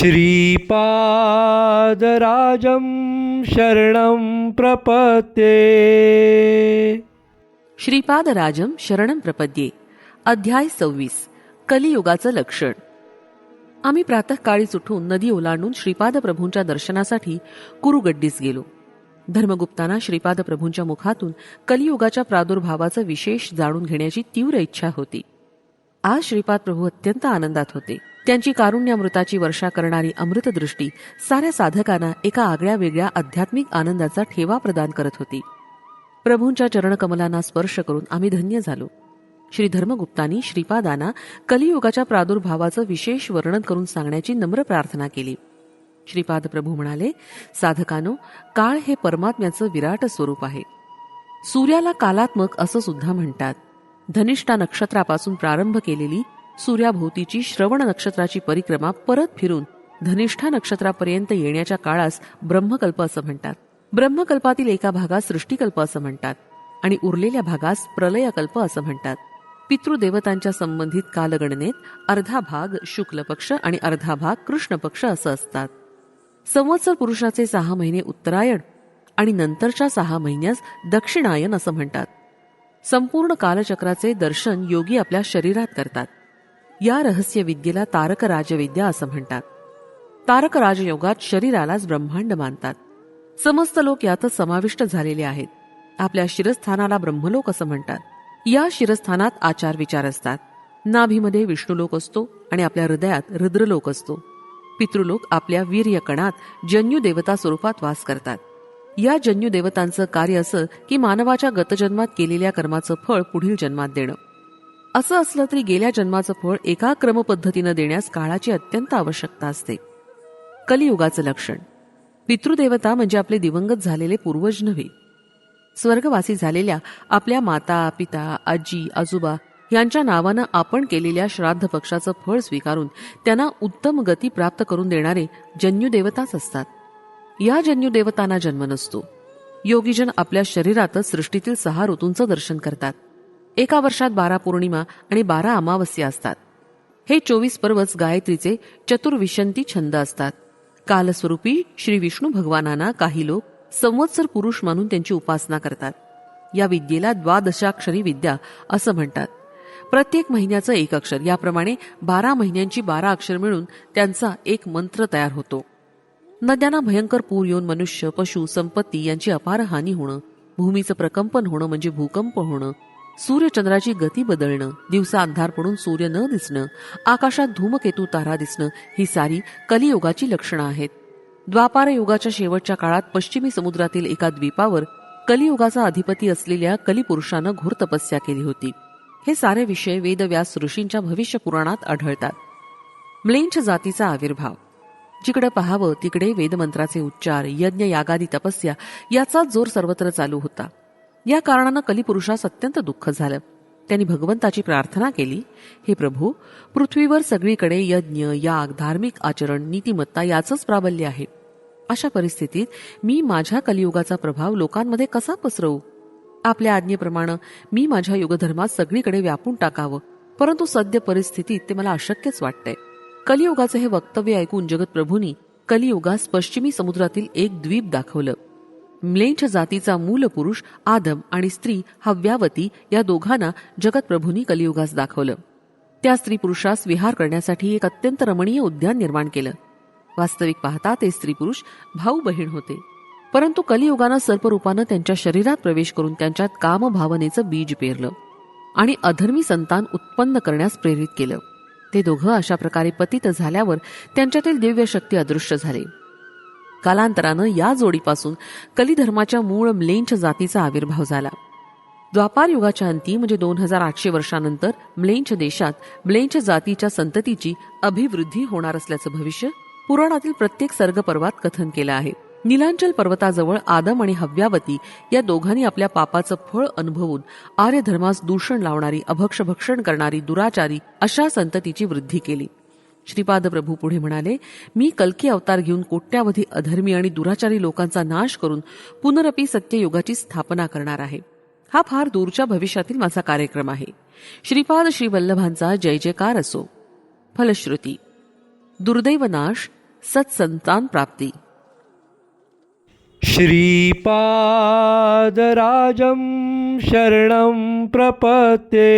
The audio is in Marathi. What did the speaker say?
श्रीपादराजं शरणं प्रपद्ये। श्रीपादराजम शरणम प्रपद्ये अध्याय सव्वीस कलियुगाचं लक्षण. आम्ही प्रातःकाळीच उठून नदी ओलांडून श्रीपाद प्रभूंच्या दर्शनासाठी कुरुगड्डीस गेलो. धर्मगुप्तांना श्रीपाद प्रभूंच्या मुखातून कलियुगाच्या प्रादुर्भावाचं विशेष जाणून घेण्याची तीव्र इच्छा होती. आज श्रीपाद प्रभू अत्यंत आनंदात होते. त्यांची कारुण्यामृताची वर्षा करणारी अमृतदृष्टी साऱ्या साधकांना एका आगळ्या वेगळ्या आध्यात्मिक आनंदाचा ठेवा प्रदान करत होती. प्रभूंच्या चरणकमलांना स्पर्श करून आम्ही धन्य झालो. श्री धर्मगुप्तांनी श्रीपादांना कलियुगाच्या प्रादुर्भावाचं विशेष वर्णन करून सांगण्याची नम्र प्रार्थना केली. श्रीपाद प्रभू म्हणाले साधकानो काळ हे परमात्म्याचं विराट स्वरूप आहे. सूर्याला कालात्मक असं सुद्धा म्हणतात. धनिष्ठा नक्षत्रापासून प्रारंभ केलेली सूर्याभोवतीची श्रवण नक्षत्राची परिक्रमा परत फिरून धनिष्ठा नक्षत्रापर्यंत येण्याच्या काळास ब्रह्मकल्प असं म्हणतात. ब्रह्मकल्पातील एका भागास सृष्टीकल्प असं म्हणतात आणि उरलेल्या भागास प्रलयकल्प असं म्हणतात. पितृदेवतांच्या संबंधित कालगणनेत अर्धा भाग शुक्ल पक्ष आणि अर्धा भाग कृष्ण पक्ष असं असतात. संवत्सर पुरुषाचे सहा महिने उत्तरायण आणि नंतरच्या सहा महिन्यास दक्षिणायन असं म्हणतात. संपूर्ण कालचक्राचे दर्शन योगी आपल्या शरीरात करतात. या रहस्यविद्येला तारक राजविद्या असं म्हणतात. तारक राजयोगात शरीरालाच ब्रह्मांड मानतात. समस्त लोक यातच समाविष्ट झालेले आहेत. आपल्या शिरस्थानाला ब्रह्मलोक असं म्हणतात. या शिरस्थानात आचार विचार असतात. नाभीमध्ये विष्णुलोक असतो आणि आपल्या हृदयात रुद्रलोक असतो. पितृलोक आपल्या वीर्यकणात जन्यू देवता स्वरूपात वास करतात. या जन्यू देवतांचं कार्य असं की मानवाच्या गतजन्मात केलेल्या कर्माचं फळ पुढील जन्मात देणं. असं असलं तरी गेल्या जन्माचं फळ एका क्रमपद्धतीनं देण्यास काळाची अत्यंत आवश्यकता असते. कलियुगाचं लक्षण. पितृदेवता म्हणजे आपले दिवंगत झालेले पूर्वज नव्हे. स्वर्गवासी झालेल्या आपल्या माता पिता आजी आजोबा यांच्या नावानं आपण केलेल्या श्राद्ध पक्षाचं फळ स्वीकारून त्यांना उत्तम गती प्राप्त करून देणारे जन्युदेवताच असतात. या जन्युदेवतांना जन्म नसतो. योगीजन आपल्या शरीरातच सृष्टीतील सहा ऋतूंचं दर्शन करतात. एका वर्षात बारा पौर्णिमा आणि बारा अमावस्या असतात. हे चोवीस पर्वच गायत्रीचे चतुर्विशंती छंद असतात. कालस्वरूपी श्री विष्णू भगवानांना काही लोक संवत्सर पुरुष मानून त्यांची उपासना करतात. या विद्येला द्वादशाक्षरी विद्या असं म्हणतात. प्रत्येक महिन्याचं एक अक्षर याप्रमाणे बारा महिन्यांची बारा अक्षर मिळून त्यांचा एक मंत्र तयार होतो. नद्यांना भयंकर पूर येऊन मनुष्य पशु संपत्ती यांची अपार हानी होणं भूमीचं प्रकंपन होणं म्हणजे भूकंप होणं सूर्यचंद्राची गती बदलणं दिवसा अंधार पडून सूर्य न दिसणं आकाशात धूमकेतू तारा दिसणं ही सारी कलियुगाची लक्षणं आहेत. द्वापार युगाच्या शेवटच्या काळात पश्चिमी समुद्रातील एका द्वीपावर कलियुगाचा अधिपती असलेल्या कलिपुरुषानं घोर तपस्या केली होती. हे सारे विषय वेदव्यास ऋषींच्या भविष्य पुराणात आढळतात. म्लेंछ जातीचा आविर्भाव. जिकडे पाहावं तिकडे वेदमंत्राचे उच्चार यज्ञ यागादी तपस्या याचा जोर सर्वत्र चालू होता. या कारणानं कलिपुरुषास अत्यंत दुःख झालं. त्यांनी भगवंताची प्रार्थना केली हे प्रभू पृथ्वीवर सगळीकडे यज्ञ याग धार्मिक आचरण नीतिमत्ता याचंच प्राबल्य आहे. अशा परिस्थितीत मी माझ्या कलियुगाचा प्रभाव लोकांमध्ये कसा पसरवू? आपल्या आज्ञेप्रमाणे मी माझ्या युगधर्मात सगळीकडे व्यापून टाकावं परंतु सद्य परिस्थितीत ते मला अशक्यच वाटतंय. कलियुगाचं हे वक्तव्य ऐकून जगतप्रभूंनी कलियुगास पश्चिमी समुद्रातील एक द्वीप दाखवलं. म्लेंछ जातीचा मूल पुरुष आदम आणि स्त्री हव्यावती या दोघांना जगतप्रभूंनी कलियुगास दाखवलं. त्या स्त्री पुरुषास विहार करण्यासाठी एक अत्यंत रमणीय उद्यान निर्माण केलं. वास्तविक पाहता ते स्त्री पुरुष भाऊ बहीण होते. परंतु कलियुगानं सर्परूपानं त्यांच्या शरीरात प्रवेश करून त्यांच्यात कामभावनेचं बीज पेरलं आणि अधर्मी संतान उत्पन्न करण्यास प्रेरित केलं. ते दोघं अशा प्रकारे पतित झाल्यावर त्यांच्यातील दिव्य शक्ती अदृश्य झाले. कालांतरानं या जोडीपासून कलिधर्माच्या मूळ म्लेंछ जातीचा आविर्भाव झाला. द्वापार युगाच्या अंती म्हणजे दोन हजार आठशे वर्षानंतर म्लेंछ देशात म्लेंछ जातीच्या संततीची अभिवृद्धी होणार असल्याचं भविष्य पुराणातील प्रत्येक सर्ग पर्वात कथन केलं आहे. निलांचल पर्वताजवळ आदम आणि हव्यावती या दोघांनी आपल्या पापाचं फळ अनुभवून आर्य धर्मास दूषण लावणारी अभक्ष भक्षण करणारी दुराचारी अशा संततीची वृद्धी केली. श्रीपाद प्रभू पुढे म्हणाले मी कल्की अवतार घेऊन कोट्यावधी अधर्मी आणि दुराचारी लोकांचा नाश करून पुनरपी सत्ययुगाची स्थापना करणार आहे. हा फार दूरच्या भविष्यातील माझा कार्यक्रम आहे. श्रीपाद श्री वल्लभांचा जय जयकार असो. फलश्रुती. दुर्दैवनाश सत्संतान प्राप्ती. श्रीपादराजं शरणं प्रपते